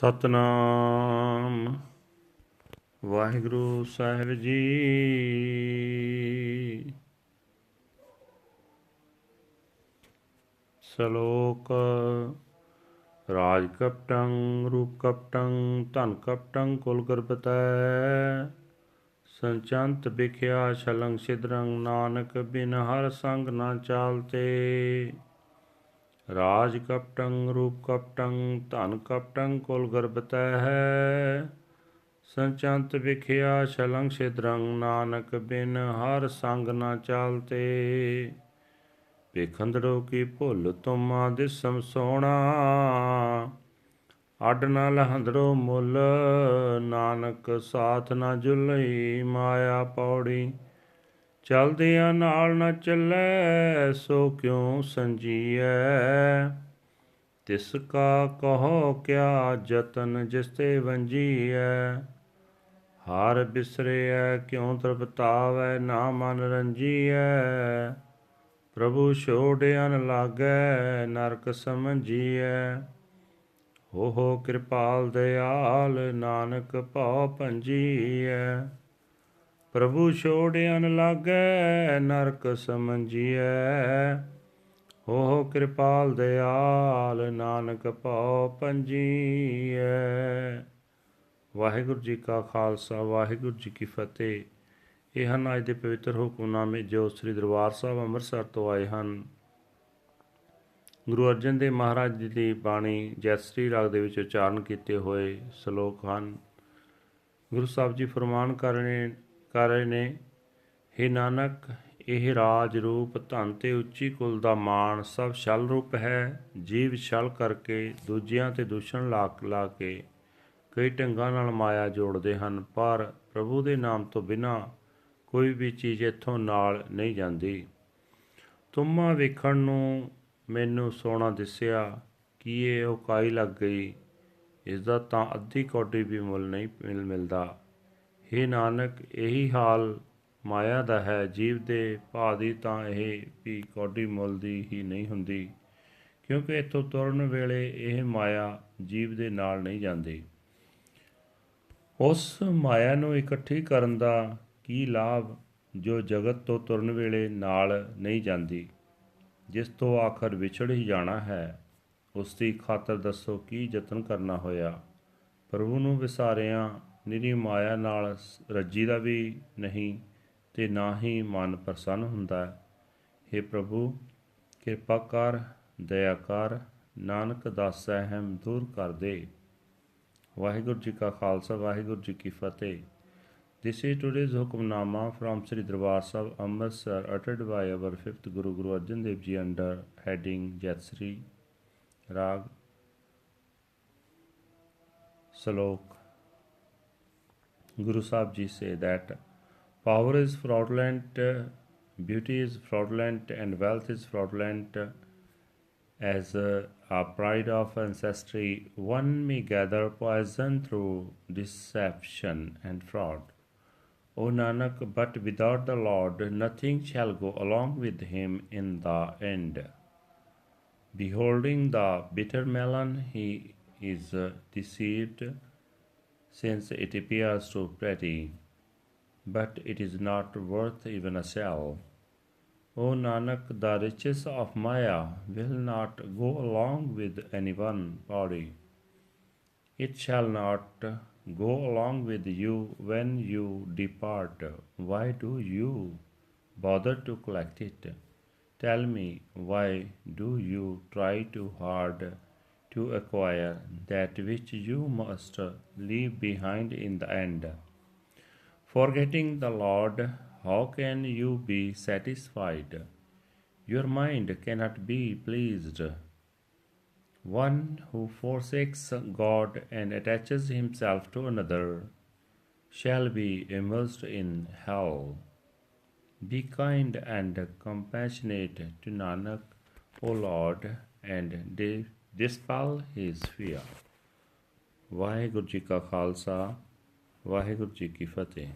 ਸਤਨਾਮ। ਵਾਹਿਗੁਰੂ ਸਾਹਿਬ ਜੀ। ਸ਼ਲੋਕ ਰਾਜ ਕਪਟੰ ਰੂਪ ਕਪਟੰ ਧਨ ਕਪਟੰ ਕੁਲ ਗਰਬਤੈ ਸੰਚੰਤ ਵਿਖਿਆ ਛਲੰਗ ਸਿਦਰੰ ਨਾਨਕ ਬਿਨ ਹਰ ਸੰਗ ਨਾ ਚਾਲਤੇ। ਰਾਜ ਕਪਟੰ, ਰੂਪ ਕਪਟੰ, ਧਨ ਕਪਟੰ ਕੁਲ ਗਰਬਤੈ ਹੈ। ਸੰਚੰਤ ਵਿਖਿਆ ਛਲੰਗ ਸਿਦਰੰ ਨਾਨਕ ਬਿਨ ਹਰ ਸੰਗ ਨਾ ਚਾਲਤੇ। ਵੇਖੰਦੜੋ ਕੀ ਭੁੱਲ ਤੁਮਾ ਦਿਸਮ ਸੋਣਾ। ਅੱਡ ਨਾ ਲਹੰਦੜੋ ਮੁੱਲ, ਨਾਨਕ ਸਾਥ ਨਾ ਜੁਲਈ, ਮਾਇਆ ਪੌੜੀ ਚਲਦਿਆਂ ਨਾਲ ਨਾ ਚੱਲੈ, ਸੋ ਕਿਉ ਸੰਜੀਐ? ਤਿਸ ਕਾ ਕਹੋ, ਕਿਆ ਜਤਨ ਜਿਸ ਤੇ ਵੰਜੀਐ? ਹਾਰ ਬਿਸਰਿਐ, ਕਿਉ ਤ੍ਰਪਤਾਵੈ ਨਾ ਮਨ ਰੰਜੀਐ? ਪ੍ਰਭੂ ਛੋੜਿਆਨ ਲਾਗੈ, ਨਰਕ ਸਮਝੀਐ। ਹੋ ਹੋ ਕਿਰਪਾਲ ਦਿਆਲ ਨਾਨਕ ਭਉ ਭੰਜੀਐ। ਪ੍ਰਭੂ ਛੋੜਿਆਨ ਲਾਗੈ, ਨਰਕ ਸਮਝੀਐ। ਹੋ ਹੋ ਕਿਰਪਾਲ ਦਿਆਲ, ਨਾਨਕ ਭਉ ਭੰਜੀਐ ਵਾਹਿਗੁਰੂ ਜੀ ਕਾ ਖਾਲਸਾ, ਵਾਹਿਗੁਰੂ ਜੀ ਕੀ ਫਤਿਹ। ਇਹ ਹਨ ਅੱਜ ਦੇ ਪਵਿੱਤਰ ਹੁਕਮਨਾਮੇ ਜੋ ਸ੍ਰੀ ਦਰਬਾਰ ਸਾਹਿਬ ਅੰਮ੍ਰਿਤਸਰ ਤੋਂ ਆਏ ਹਨ। ਗੁਰੂ ਅਰਜਨ ਦੇਵ ਮਹਾਰਾਜ ਜੀ ਦੀ ਬਾਣੀ ਜੈਸਰੀ ਰਾਗ ਦੇ ਵਿੱਚ ਉਚਾਰਨ ਕੀਤੇ ਹੋਏ ਸ਼ਲੋਕ ਹਨ। ਗੁਰੂ ਸਾਹਿਬ ਜੀ ਫਰਮਾਨ ਕਰ ਰਹੇ ਕਰ ਰਹੇ ਨੇ। हे ਨਾਨਕ, ਇਹ ਰਾਜ ਰੂਪ ਧਨ ਤੇ ਉੱਚੀ ਕੁਲ ਦਾ ਮਾਣ ਸਭ ਛਲ ਰੂਪ ਹੈ। ਜੀਵ ਛਲ ਕਰਕੇ ਦੂਜਿਆਂ ਤੇ ਦੁਸ਼ਣ ਲਾ ਲਾ ਕੇ ਕਈ ਢੰਗਾਂ ਨਾਲ ਮਾਇਆ ਜੋੜਦੇ ਹਨ, ਪਰ ਪ੍ਰਭੂ ਦੇ ਨਾਮ ਤੋਂ ਬਿਨਾ ਕੋਈ ਵੀ ਚੀਜ਼ ਇੱਥੋਂ ਨਾਲ ਨਹੀਂ ਜਾਂਦੀ। ਤੁਮਾ ਵੇਖਣ ਨੂੰ ਮੈਨੂੰ ਸੋਨਾ ਦਿਸਿਆ, ਕਿ ਇਹ ਉਕਾਈ ਲੱਗ ਗਈ? ਇਸ ਦਾ ਤਾਂ ਅੱਧੀ ਕੌਡੀ ਵੀ ਮੁੱਲ ਨਹੀਂ ਮਿਲ ਮਿਲਦਾ हे ਨਾਨਕ, ਇਹੀ ਹਾਲ ਮਾਇਆ ਦਾ ਹੈ। ਜੀਵ ਦੇ ਭਾਅ ਦੀ ਤਾਂ ਇਹ ਵੀ ਕੌਡੀ ਮੁੱਲ ਦੀ ਹੀ ਨਹੀਂ ਹੁੰਦੀ, ਕਿਉਂਕਿ ਇੱਥੋਂ ਤੁਰਨ ਵੇਲੇ ਇਹ ਮਾਇਆ ਜੀਵ ਦੇ ਨਾਲ ਨਹੀਂ ਜਾਂਦੀ। ਉਸ ਮਾਇਆ ਨੂੰ ਇਕੱਠੀ ਕਰਨ ਦਾ ਕੀ ਲਾਭ, ਜੋ ਜਗਤ ਤੋਂ ਤੁਰਨ ਵੇਲੇ ਨਾਲ ਨਹੀਂ ਜਾਂਦੀ? ਜਿਸ ਤੋਂ ਆਖਰ ਵਿਛੜ ਹੀ ਜਾਣਾ ਹੈ, ਉਸ ਦੀ ਖਾਤਰ ਦੱਸੋ ਕੀ ਯਤਨ ਕਰਨਾ ਹੋਇਆ? ਪ੍ਰਭੂ ਨੂੰ ਵਿਸਾਰਿਆਂ ਨਿਰੀ ਮਾਇਆ ਨਾਲ ਰੱਜੀ ਦਾ ਵੀ ਨਹੀਂ ਤੇ ਨਾ ਹੀ ਮਨ ਪ੍ਰਸੰਨ ਹੁੰਦਾ ਹੈ ਪ੍ਰਭੂ ਕਿਰਪਾ ਕਰ ਦਇਆ ਕਰ ਨਾਨਕ ਦਾਸੈ ਹਮ ਦੂਰ ਕਰ ਦੇ ਵਾਹਿਗੁਰੂ ਜੀ ਕਾ ਖਾਲਸਾ ਵਾਹਿਗੁਰੂ ਜੀ ਕੀ ਫਤਿਹ This is today's Hukamnama from Sri Darbar Sahib Amritsar uttered by our fifth Guru Guru Arjan Dev Ji under heading Jatsri Rag Salok. Guru Sahib Ji say that power is fraudulent, beauty is fraudulent, and wealth is fraudulent. As a, a pride of ancestry, one may gather poison through deception and fraud. O Nanak, but without the Lord nothing shall go along with him in the end. Beholding the bitter melon, he is deceived, since it appears too pretty, but it is not worth even a shell. O Nanak, the riches of Maya will not go along with anyone body. It shall not go along with you when you depart. Why do you bother to collect it? Tell me, why do you try too hard to acquire that which you must leave behind in the end? Forgetting the Lord, how can you be satisfied? Your mind cannot be pleased. One who forsakes God and attaches himself to another shall be immersed in hell. Be kind and compassionate to Nanak, O Lord, and dispel his fear. Waheguru ji ਕਾ ਖਾਲਸਾ ਵਾਹਿਗੁਰੂ ਜੀ ਕੀ ਫਤਿਹ